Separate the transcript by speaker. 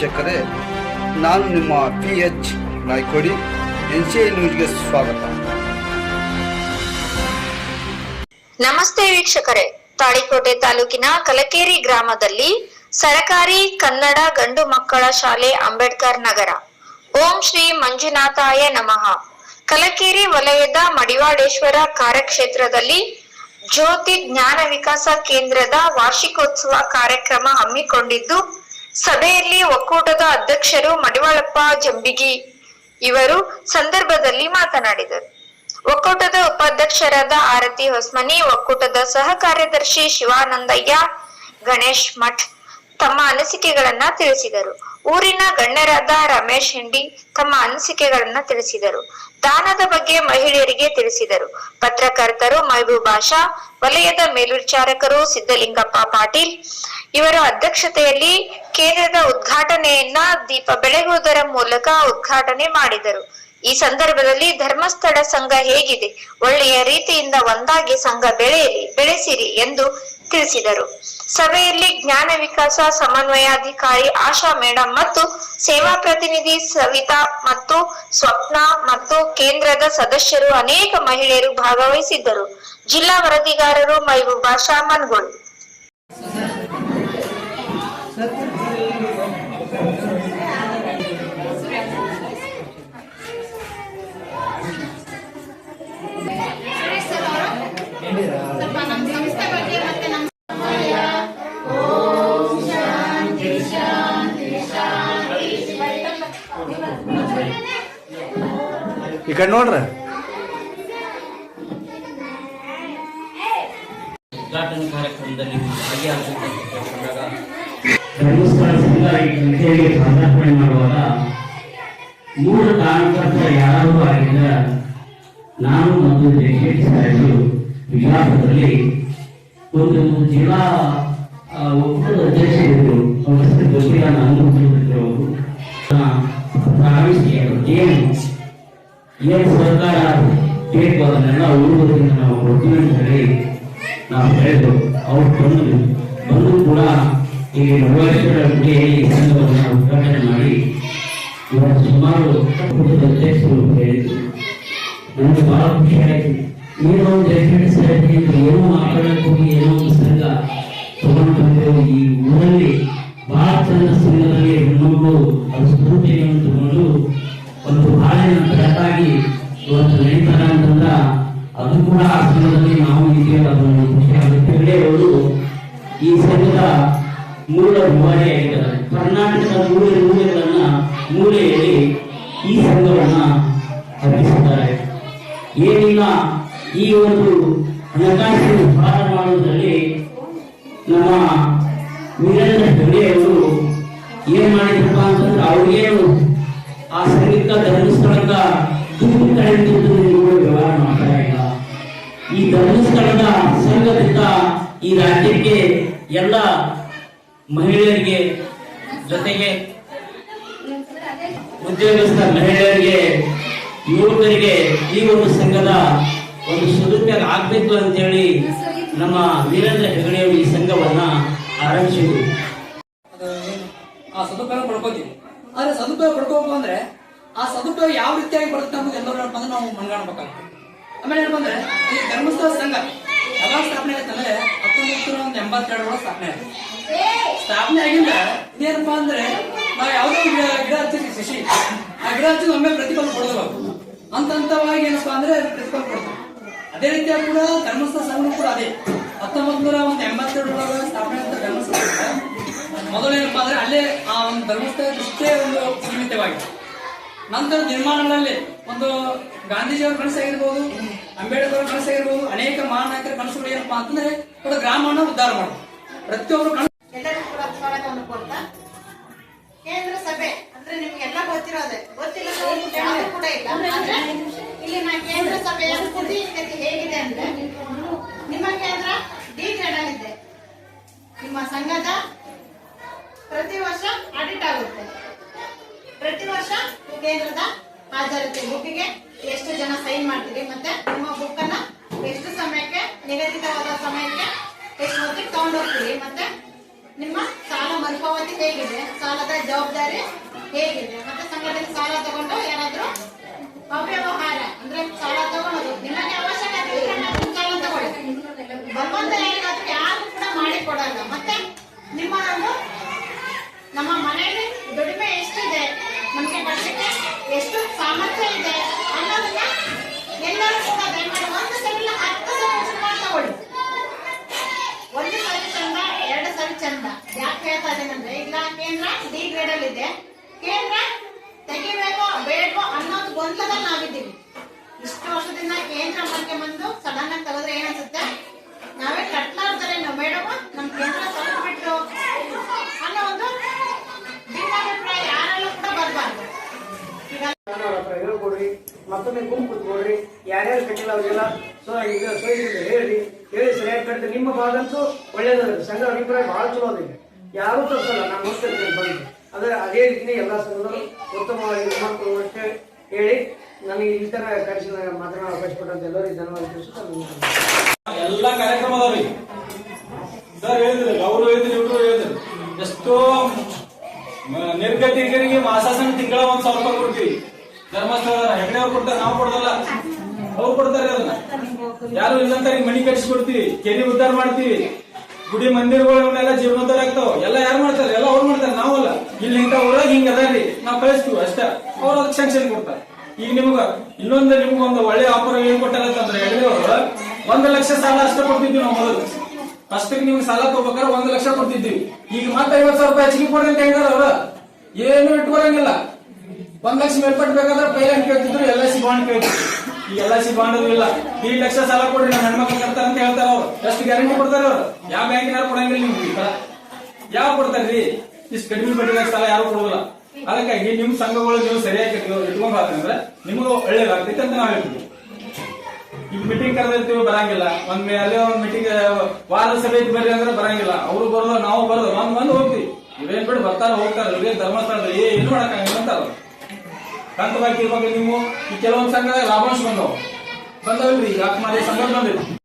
Speaker 1: ವೀಕ್ಷಕರೇ, ನಾನು ನಿಮ್ಮ P H Naikodi, N C I ನ್ಯೂಸ್ಗೆ ಸ್ವಾಗತ.
Speaker 2: ನಮಸ್ತೆ ವೀಕ್ಷಕರೇ. ತಾಳಿಕೋಟೆ ತಾಲೂಕಿನ ಕಲಕೇರಿ ಗ್ರಾಮದಲ್ಲಿ ಸರಕಾರಿ ಕನ್ನಡ ಗಂಡು ಮಕ್ಕಳ ಶಾಲೆ ಅಂಬೇಡ್ಕರ್ ನಗರ. ಓಂ ಶ್ರೀ ಮಂಜುನಾಥಾಯ ನಮಃ. ಕಲಕೇರಿ ವಲಯದ ಮಡಿವಾಡೇಶ್ವರ ಕಾರ್ಯಕ್ಷೇತ್ರದಲ್ಲಿ ಜ್ಯೋತಿ ಜ್ಞಾನ ವಿಕಾಸ ಕೇಂದ್ರದ ವಾರ್ಷಿಕೋತ್ಸವ ಕಾರ್ಯಕ್ರಮ ಹಮ್ಮಿಕೊಂಡಿದ್ದು ಸಭೆಯಲ್ಲಿ ಒಕ್ಕೂಟದ ಅಧ್ಯಕ್ಷರು ಮಡಿವಾಳಪ್ಪ ಜಂಬಿಗಿ ಇವರು ಸಂದರ್ಭದಲ್ಲಿ ಮಾತನಾಡಿದರು. ಒಕ್ಕೂಟದ ಉಪಾಧ್ಯಕ್ಷರಾದ ಆರತಿ ಹೊಸ್ಮನಿ, ಒಕ್ಕೂಟದ ಸಹ ಕಾರ್ಯದರ್ಶಿ ಶಿವಾನಂದಯ್ಯ, ಗಣೇಶ್ ಮಠ್ ತಮ್ಮ ಅನಿಸಿಕೆಗಳನ್ನ ತಿಳಿಸಿದರು. ಊರಿನ ಗಣ್ಯರಾದ ರಮೇಶ್ ಹಿಂಡಿ ತಮ್ಮ ಅನಿಸಿಕೆಗಳನ್ನ ತಿಳಿಸಿದರು. ದಾನದ ಬಗ್ಗೆ ಮಹಿಳೆಯರಿಗೆ ತಿಳಿಸಿದರು. ಪತ್ರಕರ್ತರು ಮಹಬೂಬ್ ಭಾಷಾ ವಲಯದ ಮೇಲ್ವಿಚಾರಕರು ಸಿದ್ದಲಿಂಗಪ್ಪ ಪಾಟೀಲ್ ಇವರ ಅಧ್ಯಕ್ಷತೆಯಲ್ಲಿ ಕೇಂದ್ರದ ಉದ್ಘಾಟನೆಯನ್ನ ದೀಪ ಬೆಳಗುವುದರ ಮೂಲಕ ಉದ್ಘಾಟನೆ ಮಾಡಿದರು. ಈ ಸಂದರ್ಭದಲ್ಲಿ ಧರ್ಮಸ್ಥಳ ಸಂಘ ಹೇಗಿದೆ? ಒಳ್ಳೆಯ ರೀತಿಯಿಂದ ಒಂದಾಗಿ ಸಂಘ ಬೆಳೆಯಲಿ, ಬೆಳೆಸಿರಿ ಎಂದು ತಿಳಿಸಿದರು. ಸಭೆಯಲ್ಲಿ ಜ್ಞಾನ ವಿಕಾಸ, ಸಮನ್ವಯಾಧಿಕಾರಿ ಆಶಾ ಮೇಡಂ ಮತ್ತು ಸೇವಾ ಪ್ರತಿನಿಧಿ ಸವಿತಾ ಮತ್ತು ಸ್ವಪ್ನ ಮತ್ತು ಕೇಂದ್ರದ ಸದಸ್ಯರು ಅನೇಕ ಮಹಿಳೆಯರು ಭಾಗವಹಿಸಿದ್ದರು. ಜಿಲ್ಲಾ ವರದಿಗಾರರು ಮೈಬೂಬಾ ಶಾಮನ್ಗೋಳ್
Speaker 3: ಸ್ವಲ್ಪ
Speaker 1: ಈ ಕಡೆ ನೋಡ್ರಿ?
Speaker 4: ಉದ್ಘಾಟನಾ ಕಾರ್ಯಕ್ರಮದಲ್ಲಿ
Speaker 5: ಮಾಡುವಾಗ ಮೂಲ ಕಾರಣಕರ್ತ ಯಾರು ಆಗಿದ್ದ ನಾನು ಮತ್ತು ಜಗದೀಶ್ ಸಾಹೇಬರು ವಿಜಯಪುರದಲ್ಲಿ ಒಂದು ಜಿಲ್ಲಾ ಒಕ್ಕೂಟದ ಅಧ್ಯಕ್ಷರಿದ್ದರು ಅವರ ಹೆಸರು ಗೊತ್ತಿಲ್ಲ ನಾನು ಪ್ರಾರಂಭಿಸಿ ಏನು ಏನು ಸರ್ಕಾರ ಬೇಕು ಅದನ್ನೆಲ್ಲ ಊರುಗಳಿಂದ ನಾವು ಕೊಡ್ತೀವಿ ಅಂತ ಹೇಳಿ ನಾವು ಹೇಳಿದ್ರು ಅವ್ರು ಬಂದ್ರು ಬಂದು ಕೂಡ ಈ ನವರೇಶ್ವರ ಈ ಸಂಘವನ್ನು ಉದ್ಘಾಟನೆ ಮಾಡಿ ಇವರ ಸುಮಾರು ಅಧ್ಯಕ್ಷರು ಹೇಳಿದ್ರು. ನನಗೆ ಬಹಳ ಆಯ್ತು. ಏನೋ ಒಂದು ರೆಸಿಡೆನ್ಸ್ ಏನೋ ಮಾತಾಡಕ್ಕೆ ಏನೋ ಒಂದು ಸಂಘ ತಗೊಂಡು ಬಂದು ಈ ಊರಲ್ಲಿ ಬಹಳ ಚಂದ ಸಂಘದಲ್ಲಿ ಅವ್ರ ಸ್ಫೂರ್ತಿಯನ್ನು ಒಂದು ಹಾಡಿನ ಬೆಳಕಾಗಿ ಇವತ್ತು ನಡೀತಾರೆ ಅಂತಂದ ಅದು ಕೂಡ ಆ ಸಂಘದಲ್ಲಿ ನಾವು ಇದೆಯಲ್ಲ ಅದನ್ನು ಖುಷಿ ಅವರು ಈ ಸಂಘದ ಮೂಲ ರೂವಾರಿಯಾಗಿದ್ದಾರೆ ಕರ್ನಾಟಕದ ಮೂಲೆ ಮೂಲೆಗಳನ್ನ ಮೂಲೆಯಲ್ಲಿ ಈ ಸಂಘವನ್ನ ಹಬ್ಬಿಸಿದ್ದಾರೆ ಏನಿಲ್ಲ, ಈ ಒಂದು ಹಣಕಾಸಿನ ವ್ಯವಹಾರ ಮಾಡುವುದರಲ್ಲಿ ನಮ್ಮ ವೀರೇಂದ್ರ ಹೆಗಡೆಯವರು ಏನ್ ಮಾಡಿದ್ರಪ್ಪ ಅಂತಂದ್ರೆ ಅವ್ರಿಗೇನು ಆ ಸಂಗೀತ ಧರ್ಮಸ್ಥಳದ ವ್ಯವಹಾರ ಮಾಡ್ತಾ ಈ ಧರ್ಮಸ್ಥಳದ ಸಂಘದಿಂದ ಈ ರಾಜ್ಯಕ್ಕೆ ಎಲ್ಲ ಮಹಿಳೆಯರಿಗೆ ಜೊತೆಗೆ ಉದ್ಯೋಗಸ್ಥ ಮಹಿಳೆಯರಿಗೆ, ಯುವಕರಿಗೆ ಈ ಒಂದು ಸಂಘದ ಒಂದು ಸದುಪಯೋಗ ಆಗ್ಬೇಕು ಅಂತೇಳಿ ನಮ್ಮ ವೀರೇಂದ್ರ ಹೆಗಡೆಯವರು ಈ ಸಂಘವನ್ನ ಆರಂಭಿಸಿದರು.
Speaker 6: ಆ ಸದುಪಯೋಗ ಪಡ್ಕೋತೀವಿ. ಆದ್ರೆ ಸದುಪಯೋಗ ಪಡ್ಕೋಬೇಕು ಅಂದ್ರೆ ಆ ಸದುಪಯೋಗ ಯಾವ ರೀತಿಯಾಗಿ ಬರುತ್ತೆ ನಾವು ಎಲ್ಲರೂ ಏನಪ್ಪ ಅಂದ್ರೆ ನಾವು ಮನಗಾಣಬೇಕಾಗುತ್ತೆ ಆಮೇಲೆ ಏನಪ್ಪ ಅಂದ್ರೆ ಈ ಧರ್ಮಸ್ಥಳ ಸಂಘ ಯಾವಾಗ ಸ್ಥಾಪನೆ ಆಯ್ತಂದ್ರೆ ಹತ್ತೊಂಬತ್ತು ನೂರ ಒಂದು ಎಂಬತ್ತೆರಡರೊಳಗೆ ಸ್ಥಾಪನೆ ಆಯ್ತು. ಸ್ಥಾಪನೆ ಆಗಿಂದ ಇದೇನಪ್ಪ ಅಂದ್ರೆ ನಾವು ಯಾವುದೋ ಗಿಡ ಗಿಡ ಹಚ್ಚಿದ್ವಿ ಶಶಿ. ಆ ಗಿಡ ಹಚ್ಚಿದ ಒಮ್ಮೆ ಪ್ರತಿಫಲ ಕೊಡೋದು. ಹಂತ ಹಂತವಾಗಿ ಏನಪ್ಪಾ ಅಂದ್ರೆ ಅದು ಪ್ರತಿಫಲ ಕೊಡ್ತಾರೆ. ಅದೇ ರೀತಿಯಾಗಿ ಕೂಡ ಧರ್ಮಸ್ಥಳ ಸಂಘ ಕೂಡ ಅದೇ. ಹತ್ತೊಂಬತ್ತು ನೂರ ಒಂದು ಎಂಬತ್ತೆರಡರೊಳಗೆ ಸ್ಥಾಪನೆ ಆಯ್ತು ಧರ್ಮಸ್ಥಳ ಮೊದಲೇನಪ್ಪಾ ಅಂದ್ರೆ ಅಲ್ಲೇ ಆ ಒಂದು ಧರ್ಮಸ್ಥಳ ಇಷ್ಟೇ ಒಂದು ಸೀಮಿತವಾಗಿದೆ. ನಂತರ ನಿರ್ಮಾಣಗಳಲ್ಲಿ ಒಂದು ಗಾಂಧೀಜಿಯವರ ಕನಸಾಗಿರ್ಬೋದು ಅಂಬೇಡ್ಕರ್ ಅವರ ಕನಸಾಗಿರ್ಬೋದು ಅನೇಕ ಮಹಾನಾಯಕರ ಕನಸುಗಳು ಏನಪ್ಪಾ ಅಂತಂದ್ರೆ ಕೂಡ ಗ್ರಾಮವನ್ನು ಉದ್ಧಾರ ಮಾಡೋದು. ಪ್ರತಿಯೊಬ್ಬರು ಕನಸು
Speaker 3: ಎಲ್ಲರಿಗೂ ಕೂಡ ಸ್ವಾಗತವನ್ನು ಕೊಡ್ತಾ? ಕೇಂದ್ರ ಸಭೆ ಅಂದ್ರೆ ನಿಮ್ಗೆಲ್ಲ ಗೊತ್ತಿರೋದೆ. ಗೊತ್ತಿಲ್ಲ ಕೂಡ ಇಲ್ಲ. ಇಲ್ಲಿ ನಾ ಕೇಂದ್ರ ಸಭೆಯ ಸ್ಥಿತಿ ಹೇಗಿದೆ ಅಂದ್ರೆ ನಿಮ್ಮ ಕೇಂದ್ರ ಡಿ ಗ್ರೇಡ್ ಇದೆ ನಿಮ್ಮ ಸಂಘದ ಪ್ರತಿ ವರ್ಷ ಆಡಿಟ್ ಆಗುತ್ತೆ ಪ್ರತಿ ವರ್ಷ ಕೇಂದ್ರದ ಹಾಜರಾತಿ ಬುಕ್ಕಿಗೆ ಎಷ್ಟು ಜನ ಸೈನ್ ಮಾಡ್ತೀರಿ ಮತ್ತೆ ನಿಮ್ಮ ಬುಕ್ ಅನ್ನ ಎಷ್ಟು ಸಮಯಕ್ಕೆ, ನಿಗದಿತವಾದ ಸಮಯಕ್ಕೆ ಎಷ್ಟು ಹೊತ್ತಿಗೆ ತಗೊಂಡೋಗ್ತೀರಿ? ಮತ್ತೆ ನಿಮ್ಮ ಸಾಲ ಮರುಪಾವತಿ ಹೇಗಿದೆ? ಸಾಲದ ಜವಾಬ್ದಾರಿ ಹೇಗಿದೆ ಮತ್ತೆ ಸಂಘದಲ್ಲಿ ಸಾಲ ತಗೊಂಡು ಯಾರಾದ್ರೂ ಅವ್ಯವಹಾರ ಅಂದ್ರೆ ಸಾಲ ತಗೊಳ್ಳೋದು ನಿಮಗೆ ಅವಶ್ಯಕತೆ ಇದ್ರೆ ಮಾತ್ರ ಸಾಲ ತಗೊಳ್ಳಿ ಬಲವಂತ ಯಾರಿಗಾದ್ರೂ ಯಾರು ಕೂಡ ಮಾಡಿ ಕೊಡಲ್ಲ ಮತ್ತೆ ನಿಮ್ಮ ಒಂದು ನಮ್ಮ ಮನೆಯಲ್ಲಿ ದುಡಿಮೆ ಎಷ್ಟಿದೆ ನಮಗೆ ಕಟ್ಟಕ್ಕೆ ಎಷ್ಟು ಸಾಮರ್ಥ್ಯ ಇದೆ ಅನ್ನೋದನ್ನ ಎಲ್ಲರೂ ಕೂಡ ದಯಮಾಡಿ ಒಂದು ಸಲ ಹತ್ತು ಸಲ ಚುನಾವಣೆ ತಗೊಳ್ಳಿ ಒಂದು ಸಾರಿ ಚಂದ, ಎರಡು ಸಾರಿ ಚಂದ. ಯಾಕೆ ಹೇಳ್ತಾ ಇದ್ದೇನೆಂದ್ರೆ ಇಲ್ಲ ಕೇಂದ್ರ ಡಿ ಗ್ರೇಡ್ ಅಲ್ಲಿ ಇದೆ ಕೇಂದ್ರ ತೆಗಿಬೇಕೋ ಬೇಡವೋ ಅನ್ನೋದು ಗೊಂದಲದಲ್ಲಿ ನಾವಿದ್ದೀವಿ. ಇಷ್ಟು ವರ್ಷದಿಂದ ಕೇಂದ್ರ ಮನೆಗೆ ಬಂದು ಸಡನ್ ಆಗಿ ತೆಗೆದ್ರೆ ಏನನ್ಸುತ್ತೆ ನಾವೇ ಕಟ್ಲಾರ್ದರೆ ನಾವು ಬೇಡವೋ? ನಮ್ ಕೇಂದ್ರ ಸ್ವಲ್ಪ ಬಿಟ್ಟು ಅನ್ನೋ ಒಂದು ಭಿನ್ನಾಭಿಪ್ರಾಯ ಯಾರಲ್ಲೂ ಕೂಡ ಬರಬಾರ್ದು ಈಗ
Speaker 7: ಅವ್ರ ಹತ್ರ ಹೇಳ್ಕೊಡ್ರಿ ಮತ್ತೊಮ್ಮೆ ಗುಂಪು ಕೂತ್ಕೊಡ್ರಿ ಯಾರ್ಯಾರು ಕಟ್ಟಿಲ್ಲ ಅವರೆಲ್ಲ ಸೊ ಈಗ ಸೋಯಿಸಿದ್ರೆ ಹೇಳ್ರಿ. ಹೇಳಿ, ಸರಿಯಾಗಿ ಕಟ್ಟಿದ್ರೆ ನಿಮ್ಮ ಭಾಗಂತೂ ಒಳ್ಳೇದದ ಸಂಘ ಅಭಿಪ್ರಾಯ ಭಾಳ ಚಲೋ ಅದಿದೆ ಯಾರೂ ತಪ್ಪಿಸಲ್ಲ ನಾನು ನೋಡ್ತಿರ್ತೇನೆ ಬಂದು. ಅದೇ ಅದೇ ರೀತಿ ಎಲ್ಲ ಸಂಘದವರು ಉತ್ತಮವಾಗಿ ಅಂತ ಹೇಳಿ ನನಗೆ ಈ ಥರ ಕರೆಸಿ ಮಾತನಾಡ ಅವಕಾಶ ಕೊಟ್ಟಂತ ಎಲ್ಲರಿಗೂ ಧನ್ಯವಾದ
Speaker 8: ಎಲ್ಲ ಕಾರ್ಯಕ್ರಮ ಅದಾವ್ರಿ ಸರ್ ಹೇಳಿದ್ರು ಅವರು ಹೇಳಿದ್ರು ಇವರು ಹೇಳಿದ್ರು. ಎಷ್ಟೋ ನಿರ್ಗತಿಕರಿಗೆ ಮಾಸಾಸನ ತಿಂಗಳ ಒಂದು ಸಾವಿರ ರೂಪಾಯಿ ಕೊಡ್ತೀವಿ. ಧರ್ಮಸ್ಥಳ ಹೆಗಡೆ ಅವ್ರು ಕೊಡ್ತಾರೆ, ನಾವು ಕೊಡೋದಲ್ಲ. ಅವ್ರು ಕೊಡ್ತಾರೆ ಅದನ್ನ. ಯಾರು ಇಲ್ಲಂತ ಮನಿ ಕಟ್ಟಿಸ್ಕೊಡ್ತೀವಿ, ಕೆರೆ ಉದ್ದಾರ ಮಾಡ್ತೀವಿ. ಗುಡಿ ಮಂದಿರಗಳನ್ನೆಲ್ಲ ಜೀರ್ಣೋದ್ಧಾರ ಆಗ್ತಾವ ಎಲ್ಲ ಯಾರು ಮಾಡ್ತಾರೆ? ಎಲ್ಲ ಅವ್ರು ಮಾಡ್ತಾರೆ, ನಾವಲ್ಲ. ಇಲ್ಲಿ ಇಂಥ ಊರಾಗ ಹಿಂಗ ಅದಾರಿ ನಾವು ಕಳಿಸ್ತೀವಿ ಅಷ್ಟೇ. ಅವ್ರು ಅದಕ್ಕೆ ಸ್ಯಾಂಕ್ಷನ್ ಕೊಡ್ತಾರೆ. ಈಗ ನಿಮ್ಗ ಇನ್ನೊಂದು ನಿಮ್ಗೆ ಒಂದು ಒಳ್ಳೆ ಆಫರ್ ಏನ್ ಕೊಟ್ಟಾರ ಅಂತಂದ್ರೆ, ಹೆಗಡೆ ಒಂದು ಲಕ್ಷ ಸಾಲ ಅಷ್ಟೇ ಕೊಡ್ತಿದ್ವಿ ನಾವು ಮೊದಲು. ಫಸ್ಟ್ ನಿಮ್ಗೆ ಸಾಲ ತಗೋಬೇಕಾದ್ರೆ ಒಂದು ಲಕ್ಷ ಕೊಡ್ತಿದ್ವಿ. ಈಗ ಮತ್ತೆ ಐವತ್ತು ಸಾವಿರ ರೂಪಾಯಿ ಹೆಚ್ಚಿಗೆ ಕೊಡ್ರಿ ಅಂತ ಹೇಳಿದಾರ ಅವ್ರ. ಏನು ಇಟ್ಕೊಳಂಗಿಲ್ಲ. ಒಂದ್ ಲಕ್ಷ ಮೇಲ್ಪಟ್ಟು ಬೇಕಾದ್ರೆ ಪೈಲನ್ ಕೇಳ್ತಿದ್ರು, ಎಲ್ ಐ ಸಿ ಬಾಂಡ್ ಕೇಳ್ತಿದ್ರು. ಈ ಎಲ್ ಐ ಸಿ ಬಾಂಡ್ ಇಲ್ಲ. ಈ ಲಕ್ಷ ಸಾಲ ಕೊಡ್ರಿ, ನಮ್ಮ ಹೆಣ್ಮಕ್ಳು ಕರ್ತಾರ ಅಂತ ಹೇಳ್ತಾರ ಅವ್ರು. ಎಷ್ಟು ಗ್ಯಾರಂಟಿ ಕೊಡ್ತಾರ ಅವ್ರು? ಯಾವ ಬ್ಯಾಂಕಿನಾರು ಕೊಡಂಗಿಲ್ಲ ನಿಮ್ಗೆ ಯಾವ ಕೊಡ್ತಾರ್ರಿ ಇಷ್ಟು ಕಡಿಮೆ ಬಡ್ಡಿ ಸಾಲ ಯಾರು ಕೊಡೋದಿಲ್ಲ. ಅದಕ್ಕಾಗಿ ನಿಮ್ ಸಂಘಗಳು ನೀವು ಸರಿಯಾಗಿ ಇಟ್ಕೊಂಡ್ರೆ ನಿಮಗೂ ಒಳ್ಳೇದಾಗ್ತೈತೆ ಅಂತ ನಾವು ಹೇಳ್ತೀವಿ. ಈಗ ಮೀಟಿಂಗ್ ಕರೆದಿರ್ತೀವಿ, ಬರಂಗಿಲ್ಲ. ಒಂದ್ ಅಲ್ಲೇ ಒಂದ್ ಮೀಟಿಂಗ್ ವಾರ ಸಭೆ ಬರ್ರಿ ಅಂದ್ರೆ ಬರಂಗಿಲ್ಲ. ಅವ್ರು ಬರೋದು, ನಾವು ಬರೋದು, ಒಂದ್ ಬಂದು ಹೋಗ್ತೀವಿ. ಇವೇನ್ ಬಿಟ್ಟು ಬರ್ತಾರ, ಹೋಗ್ತಾರ. ಇವ್ರೇನ್ ಧರ್ಮಸ್ಥಳದಲ್ಲಿ ಏನು ಮಾಡಕ್ಕಾಗಿಲ್ಲ ಅಂತಾರ ಕಂತ ಬಾಕಿ ಇರ್ಬೇಕು ನೀವು ಈ ಕೆಲವೊಂದು ಸಂಘದಾಗ ಲಾಭಾಂಶ ಬಂದವು ಬಂದವಿಲ್ರಿ ಈಗ ಸಂಘ ಬಂದಿರಿ